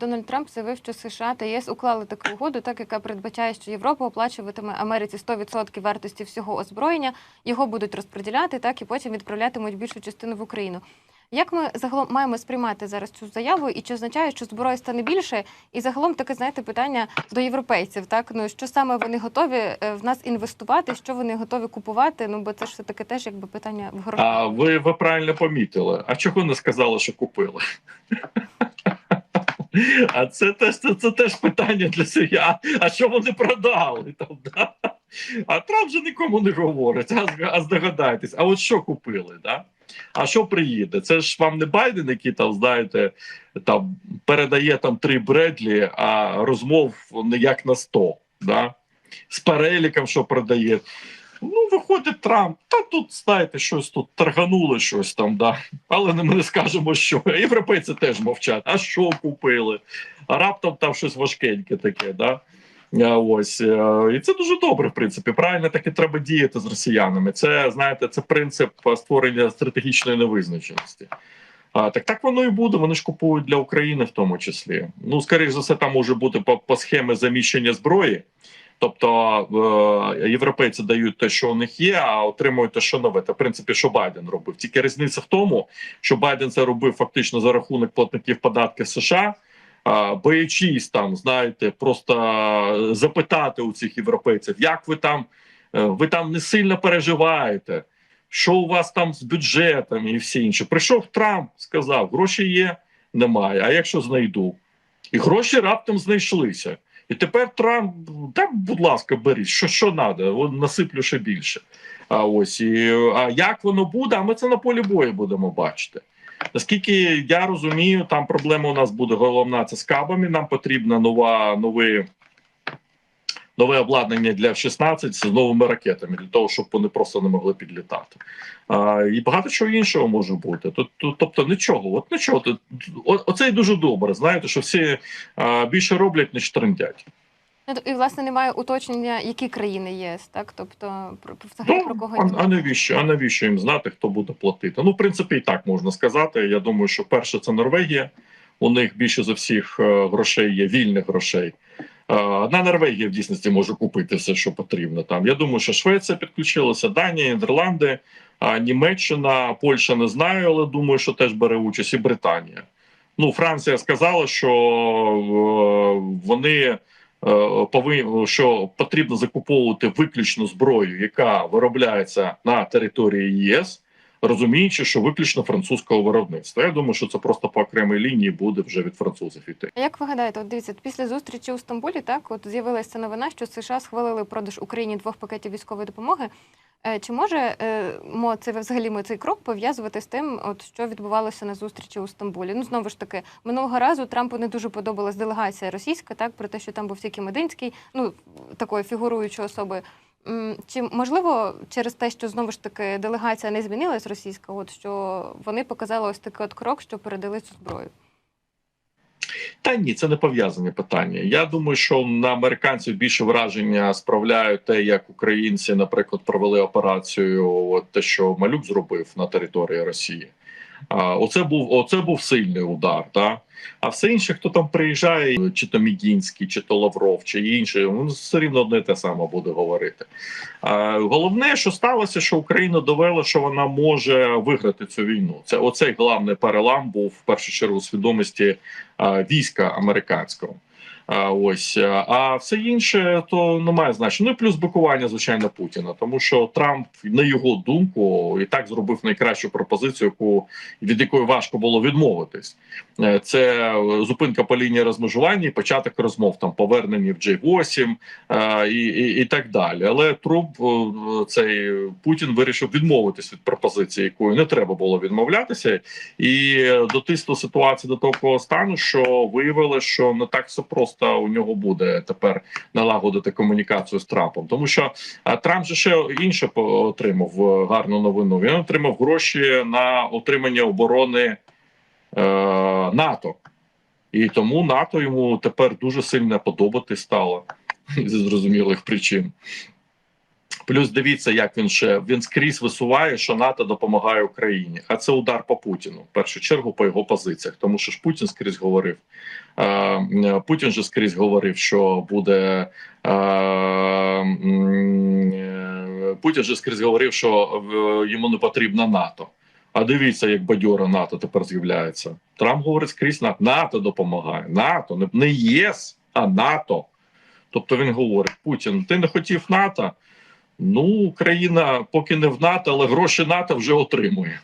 Дональд Трамп заявив, що США та ЄС уклали таку угоду, так яка передбачає, що Європа оплачуватиме Америці 100% вартості всього озброєння, його будуть розподіляти, так і потім відправлятимуть більшу частину в Україну. Як ми загалом маємо сприймати зараз цю заяву, і чи означає, що зброї стане більше? І загалом таке знаєте питання до європейців, так ну що саме вони готові е, в нас інвестувати, що вони готові купувати? Ну бо це ж все таки теж якби питання в. А ви, ви правильно помітили. А чого не сказали, що купили? А це теж це, це теж питання для себе. А, а що вони продали там? Да? А Трамп же нікому не говорить. А, а здогадайтесь, а от що купили? Да? А що приїде? Це ж вам не Байден, який там, знаєте, там передає там три Бредлі, а розмов не як на 100. Да? З переліком, що продає. Ну, виходить Трамп, та тут, знаєте, щось тут торганули щось там, да. Але ми не скажемо, що. Європейці теж мовчать. А що купили? А раптом там щось важкеньке таке, да. Ось е, і це дуже добре, в принципі. Правильно так і треба діяти з росіянами. Це знаєте, це принцип створення стратегічної невизначеності. А, так так воно і буде. Вони ж купують для України в тому числі. Ну, скоріш за все, там може бути по, по схемі заміщення зброї. Тобто е, європейці дають те, що у них є, а отримують те, що нове. Це, в принципі, що Байден робив. Тільки різниця в тому, що Байден це робив фактично за рахунок платників податків США, е, боячись там, знаєте, просто запитати у цих європейців, як ви там, е, ви там не сильно переживаєте, що у вас там з бюджетом і все інше. Прийшов Трамп, сказав, гроші є, немає. А якщо знайду? І гроші раптом знайшлися. І тепер Трамп, так, будь ласка, беріть, що що треба, насиплю ще більше. А ось і а як воно буде, а ми це на полі бою будемо бачити. Наскільки я розумію, там проблема у нас буде головна це з кабами. Нам потрібна нова новий. Нове обладнання для F-16 з новими ракетами для того, щоб вони просто не могли підлітати. А, і багато чого іншого може бути. Тут, тут, тобто нічого, от нічого. Тут, оце і дуже добре. Знаєте, що всі а, більше роблять, ніж трендять. Ну, І власне немає уточнення, які країни ЄС, так тобто про про взагалі про Ну, кого а, а навіщо? А навіщо їм знати, хто буде платити? Ну, в принципі, і так можна сказати. Я думаю, що перше це Норвегія. У них більше за всіх е, грошей є вільних грошей. Е, Одна Норвегія в дійсності може купити все, що потрібно. Там я думаю, що Швеція підключилася, Данія, Нідерланди, Німеччина, Польща не знаю, але думаю, що теж бере участь і Британія. Ну, Франція сказала, що е, вони е, повинні що потрібно закуповувати виключно зброю, яка виробляється на території ЄС, розуміючи, що виключно французького виробництва. Я думаю, що це просто по окремій лінії буде вже від французів іти. Як ви гадаєте, от дивіться, після зустрічі у Стамбулі, так от з'явилася новина, що США схвалили продаж Україні двох пакетів військової допомоги. Е, Чи може е, мо це взагалі ми цей крок пов'язувати з тим, от що відбувалося на зустрічі у Стамбулі? Ну знову ж таки, минулого разу Трампу не дуже подобалась делегація російська, так про те, що там був тільки Мединський, ну такою фігуруючою особою. Чи можливо через те, що знову ж таки делегація не змінилась російська, от що вони показали ось такий от крок, що передали цю зброю? Та ні, це не пов'язані питання. Я думаю, що на американців більше враження справляють те, як українці, наприклад, провели операцію, от те, що Малюк зробив на території Росії. Оце був оце був сильний удар. Да? А все інше, хто там приїжджає, чи то Мідінський, чи то Лавров, чи інші, ну, все рівно одне те саме буде говорити. Головне, що сталося, що Україна довела, що вона може виграти цю війну. Це оцей головний перелам був в першу чергу свідомості війська американського. Ось а, а все інше то не має значення. Ну плюс бикування, звичайно, Путіна, тому що Трамп, на його думку, і так зробив найкращу пропозицію, яку від якої важко було відмовитись. Е, Це зупинка по лінії розмежування і початок розмов там повернення в J8 е, і, і, і так далі. Але Трамп е, цей Путін вирішив відмовитись від пропозиції, якою не треба було відмовлятися, і дотиснув ситуацію до того стану, що виявилося, що не так все просто у нього буде тепер налагодити комунікацію з Трампом, тому що Трамп же ще інше отримав е, гарну новину. Він отримав гроші на отримання оборони е, НАТО, і тому НАТО йому тепер дуже сильно подобати стало зі зрозумілих причин. Плюс дивіться, як він ще він скрізь висуває, що НАТО допомагає Україні. А це удар по Путіну. В першу чергу по його позиціях, тому що ж Путін скрізь говорив. Е, Путін же скрізь говорив, що буде е, Путін же скрізь говорив, що е, йому не потрібно НАТО. А дивіться, як бадьора НАТО тепер з'являється. Трамп говорить скрізь НАТО. НАТО допомагає. НАТО не ЄС, а НАТО. Тобто він говорить: Путін, ти не хотів НАТО. Ну, Україна поки не в НАТО, але гроші НАТО вже отримує.